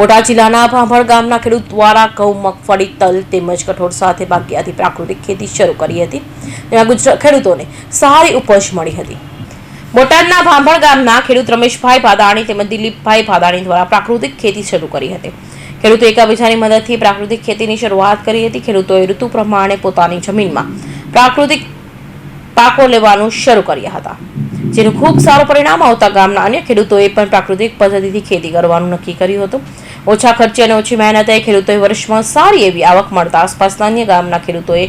બોટાદ જિલ્લાના ભાંભળ ગામના ખેડૂત દ્વારા ઘઉં, મગફળી, તલ તેમજ કઠોળ સાથે બાગિયાથી પ્રાકૃતિક ખેતી શરૂ કરી હતી. જેમાં ગુજરાત ખેડૂતોને સારી ઉપજ મળી હતી. બોટાદના ભાંભળ ગામના ખેડૂત રમેશભાઈ ભાદાણી તેમજ દિલીપભાઈ ભાદાણી દ્વારા પ્રાકૃતિક ખેતી શરૂ કરી હતી. ખેડૂતો એકબીજાની મદદથી પ્રાકૃતિક ખેતીની શરૂઆત કરી હતી. ખેડૂતોએ ઋતુ પ્રમાણે પોતાની જમીનમાં પ્રાકૃતિક પાકો લેવાનું શરૂ કર્યા હતા. જેનું ખૂબ સારું પરિણામ આવતા ગામના અન્ય ખેડૂતોએ પણ પ્રાકૃતિક પદ્ધતિથી ખેતી કરવાનું નક્કી કર્યું હતું. ઓછા ખર્ચે અને ઓછી મહેનતે ખેડૂતોએ વર્ષમાં સારી એવી આવક મળતા આસપાસના અન્ય ગામના ખેડૂતોએ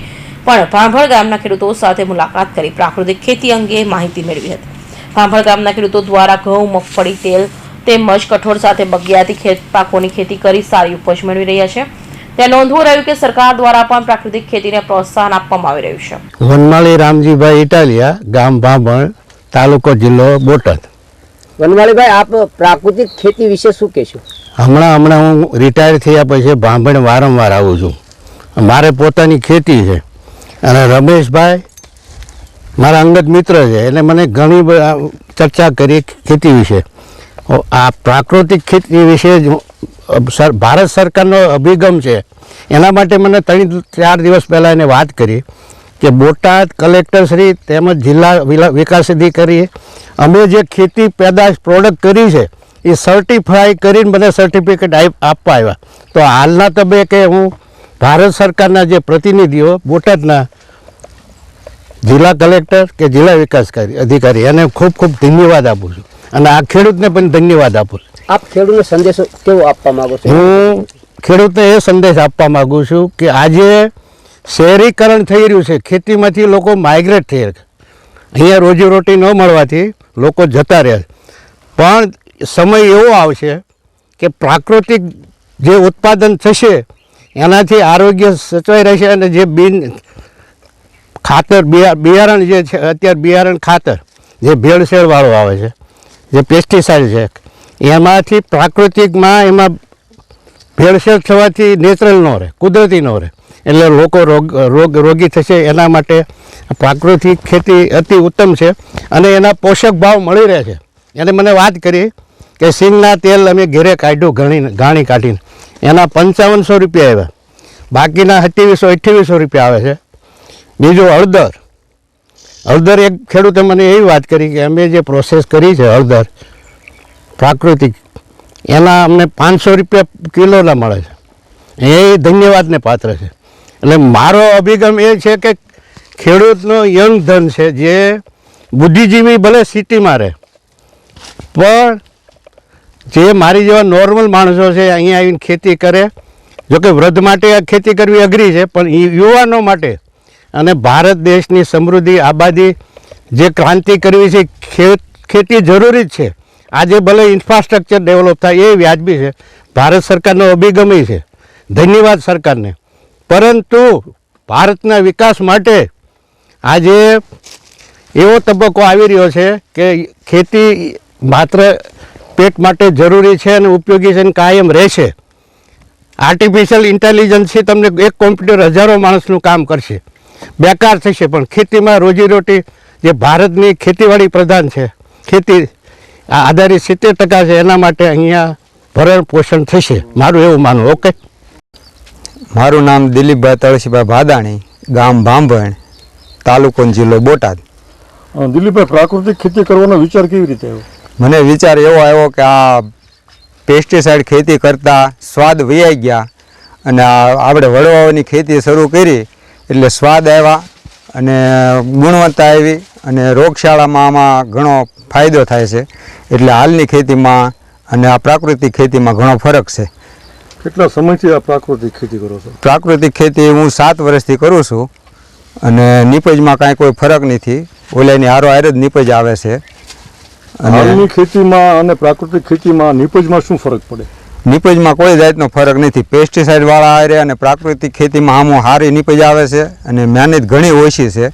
પણ ભાંભળ ગામના ખેડૂતો સાથે મુલાકાત કરી પ્રાકૃતિક ખેતી અંગે માહિતી મેળવી હતી. ભાંભળ ગામના ખેડૂતો દ્વારા ઘઉં, મગફળી, તેલ તેમજ કઠોળ સાથે બગિયાતી ખેત પાકોની ખેતી કરી સારી ઉપજ મેળવી રહ્યા છે. ત્યાં નોંધવું રહ્યું કે સરકાર દ્વારા પણ પ્રાકૃતિક ખેતીને પ્રોત્સાહન આપવામાં આવી રહ્યું છે. વનમાળી રામજીભાઈ ઇટાલિયા, ગામ ભાંભણ તાલુકો જિલ્લો બોટાદ. વનમાળીભાઈ આપ પ્રાકૃતિક ખેતી વિશે શું કહેશો? હમણાં હમણાં હું રિટાયર થયા પછી ભાંભણ વારંવાર આવું છું. મારે પોતાની ખેતી છે. અને રમેશભાઈ મારા અંગત મિત્ર છે એટલે મને ઘણી ચર્ચા કરી ખેતી વિશે. આ પ્રાકૃતિક ખેતી વિશે ભારત સરકારનો અભિગમ છે. એના માટે મને ત્રણ ચાર દિવસ પહેલાં એને વાત કરી. કે બોટાદ કલેક્ટરશ્રી તેમજ જિલ્લા વિકાસ અધિકારીએ અમે જે ખેતી પેદાશ પ્રોડક્ટ કરી છે એ સર્ટિફાઈ કરીને મને સર્ટિફિકેટ આપવા આવ્યા. તો હાલના તબક્કે હું ભારત સરકારના જે પ્રતિનિધિઓ બોટાદના જિલ્લા કલેક્ટર કે જિલ્લા વિકાસ અધિકારી એને ખૂબ ખૂબ ધન્યવાદ આપું છું. અને આ ખેડૂતને પણ ધન્યવાદ આપું છું. આપ ખેડૂતને સંદેશો કેવો આપવા માગો છો? હું ખેડૂતને એ સંદેશ આપવા માગું છું કે આજે શહેરીકરણ થઈ રહ્યું છે. ખેતીમાંથી લોકો માઇગ્રેટ થઈ રહ્યા અહીંયા રોજીરોટી ન મળવાથી લોકો જતા રહે પણ સમય એવો આવશે કે પ્રાકૃતિક જે ઉત્પાદન થશે, એનાથી આરોગ્ય સચવાઈ રહેશે અને જે બિન ખાતર, બિયા, બિયારણ જે છે, અત્યારે બિયારણ ખાતર, જે ભેળસેળવાળું આવે છે, જે પેસ્ટિસાઇડ છે, એમાંથી પ્રાકૃતિકમાં એમાં ભેળસેળ થવાથી નેચરલ ન રહે, કુદરતી ન રહે. એટલે લોકો રોગ રોગ, રોગી થશે એના માટે પ્રાકૃતિક ખેતી અતિ ઉત્તમ છે અને એના પોષક ભાવ મળી રહે છે. એને મને વાત કરી કે સિંગના તેલ અમે ઘેરે કાઢ્યું ઘણી ઘાણી કાઢીને. એના પંચાવનસો રૂપિયા આવ્યા. બાકીના સત્યાવીસો, અઠ્યાવીસો રૂપિયા આવે છે. બીજું હળદર. હળદર એક ખેડૂતે મને એવી વાત કરી કે અમે જે પ્રોસેસ કરી છે હળદર, પ્રાકૃતિક, એના અમને પાંચસો રૂપિયા કિલોના મળે છે. એ ધન્યવાદને પાત્ર છે. એટલે મારો અભિગમ એ છે કે ખેડૂતનો યંગ ધન છે જે બુદ્ધિજીવી ભલે સિટીમાં રહે, પણ જે મારી જેવા નોર્મલ માણસો છે, અહીંયા આવીને ખેતી કરે, જોકે વૃદ્ધ માટે આ ખેતી કરવી અઘરી છે, પણ યુવાનો માટે અને ભારત દેશની સમૃદ્ધિ, આબાદી જે ક્રાંતિ કરવી છે, ખેતી જરૂરી જ છે. આજે ભલે ઇન્ફ્રાસ્ટ્રક્ચર ડેવલપ થાય એ વ્યાજબી છે, ભારત સરકારનો અભિગમ છે. ધન્યવાદ સરકારને. પરંતુ ભારતના વિકાસ માટે આજે એવો તબક્કો આવી રહ્યો છે કે ખેતી માત્ર પેટ માટે જરૂરી છે અને ઉપયોગી છે અને કાયમ રહેશે. આર્ટિફિશિયલ ઇન્ટેલિજન્સથી તમને એક કોમ્પ્યુટર હજારો માણસનું કામ કરશે. બેકાર થશે પણ ખેતીમાં રોજીરોટી જે ભારતની ખેતીવાડી પ્રધાન છે, ખેતી આધારિત સિત્તેર ટકા છે, એના માટે અહીંયા ભરણ પોષણ થશે. મારું એવું માનવું ઓકે મારું નામ દિલીપભાઈ તળસીભાઈ ભાદાણી ગામ ભાંભણ તાલુકો જિલ્લો બોટાદ. દિલીપભાઈ પ્રાકૃતિક ખેતી કરવાનો વિચાર કેવી રીતે આવ્યો? મને વિચાર એવો આવ્યો કે આ પેસ્ટિસાઇડ ખેતી કરતાં સ્વાદ વૈયાઈ ગયા અને આપણે વડવાઓની ખેતી શરૂ કરી એટલે સ્વાદ આવ્યા અને ગુણવત્તા આવી અને રોગશાળામાં આમાં ઘણો ફાયદો થાય છે. એટલે હાલની ખેતીમાં અને આ પ્રાકૃતિક ખેતીમાં ઘણો ફરક છે. કેટલા સમયથી આ પ્રાકૃતિક ખેતી કરો છો? પ્રાકૃતિક ખેતી હું સાત વર્ષથી કરું છું અને નીપજમાં કાંઈ કોઈ ફરક નથી. ઓલાની હારો હારે જ નીપજ આવે છે. અને હાલની ખેતીમાં અને પ્રાકૃતિક ખેતીમાં નિપજમાં શું ફરક પડે? નીપજમાં કોઈ જાતનો ફરક નથી. પેસ્ટિસાઇડ વાળા હારે અને પ્રાકૃતિક ખેતીમાં આમો હારી નીપજ આવે છે અને મહેનત ઘણી ઓછી છે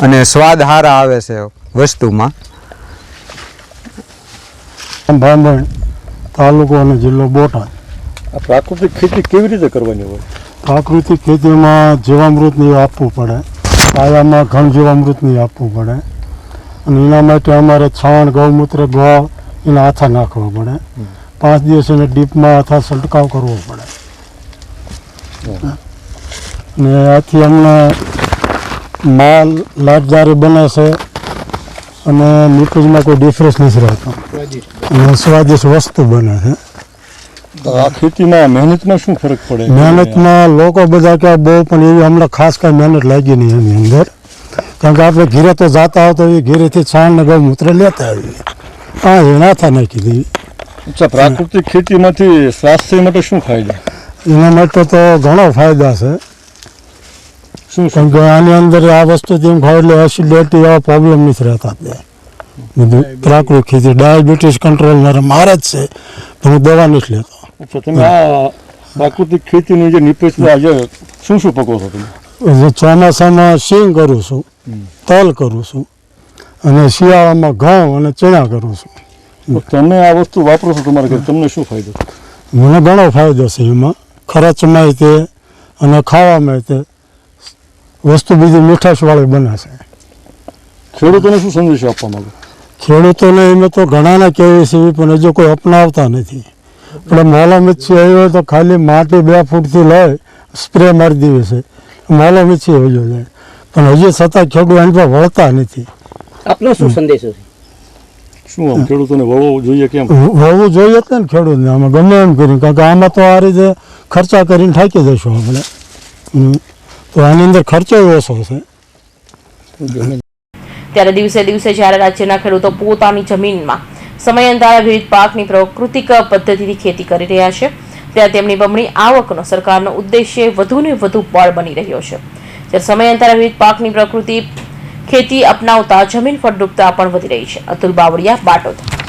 અને સ્વાદ સારા આવે છે વસ્તુમાં. ભાંભણ તાલુકો અને જિલ્લો બોટાદ. આ પ્રાકૃતિક ખેતી કેવી રીતે કરવાની હોય? પ્રાકૃતિક ખેતીમાં જીવામૃત નહીં આપવું પડે. પાયામાં ઘણ જીવામૃત નહીં આપવું પડે. અને એના માટે અમારે છાણ ગૌમૂત્ર ગોળ એના હાથા નાખવા પડે. પાંચ દિવસ એને ડીપમાં આથા છંટકાવ કરવો પડે. ને આથી અમને માલ લાટદારી બને છે. અને નીપજમાં કોઈ ડિફરન્સ નથી રહેતો. અને સ્વાદિષ્ટ વસ્તુ બને છે. આ ખેતીમાં મહેનતમાં શું ફરક પડે? મહેનતમાં લોકો બધા કે બહુ પણ એવી હમણાં ખાસ કાંઈ મહેનત લાગી નહીં એની અંદર. કારણ કે આપણે ઘીરે તો જતા હોય તો એ ઘીરેથી છાણ ને ગૌમૂત્ર લેતા આવીએ. હા એ નાથા નાખી દેવી. અચ્છા પ્રાકૃતિક ખેતીમાંથી સ્વાસ્થ્ય માટે શું ફાયદા? એના માટે તો ઘણો ફાયદા છે. શું કારણ કે આની અંદર આ વસ્તુ જેમ ખાવ એટલે એસિડિટી એવા પ્રોબ્લેમ નથી રહેતા પ્રાકૃતિક ખેતી ડાયાબિટીસ કંટ્રોલ મારે મારે જ છે પણ હું દવા નથી લેતો. અચ્છા તમે આ પ્રાકૃતિક ખેતીની જે નિપજ આજે શું શું પકો છો તમે ચોમાસામાં સિંગ કરું છું તલ કરું છું અને શિયાળામાં ઘઉં અને ચણા કરું છું તમે આ વસ્તુ વાપરો છો તમારા ઘરે તમને શું ફાયદો મને ઘણો ફાયદો છે એમાં ખર્ચમાં તે અને ખાવામાં તે વસ્તુ બીજી મીઠાશવાળી બને છે ખેડૂતોને શું સંદેશો આપવા માંગો ખેડૂતોને એમાં તો ઘણાને કહેવી છે પણ હજુ કોઈ અપનાવતા નથી આપણે મોલો મિચ્છી આવ્યો તો ખાલી માટી બે ફૂટથી લઈ સ્પ્રે મારી દેવી છે. મોલો મિચ્છી આવ્યો જાય પણ હજી છતાં ખેડૂત એની પર વળતા નથી. આપનો શું સંદેશો છે? શું આમ ખેડૂતોને વળવું જોઈએ કેમ? વળવું જોઈએ જ ને ખેડૂતને. આમાં ગમે એમ કરીને કારણ કે આમાં તો આ રીતે ખર્ચા કરીને થાકી જઈશું આપણે. હમ. તો આની અંદર ખર્ચો ઓછો છે. ત્યારે દિવસે દિવસે જ્યારે રાજ્યના ખેડૂતો પોતાની જમીનમાં સમયાંતરે વિવિધ પાકની પ્રાકૃતિક પદ્ધતિથી ખેતી કરી રહ્યા છે. ત્યારે તેમની બમણી આવકનો સરકારનો ઉદ્દેશ્ય વધુને વધુ બળ બની રહ્યો છે. ત્યારે સમયાંતરે વિવિધ પાકની પ્રકૃતિ ખેતી અપનાવતા જમીન ફળદ્રુપતા પણ વધી રહી છે. અતુલ બાવળિયા બાટોદ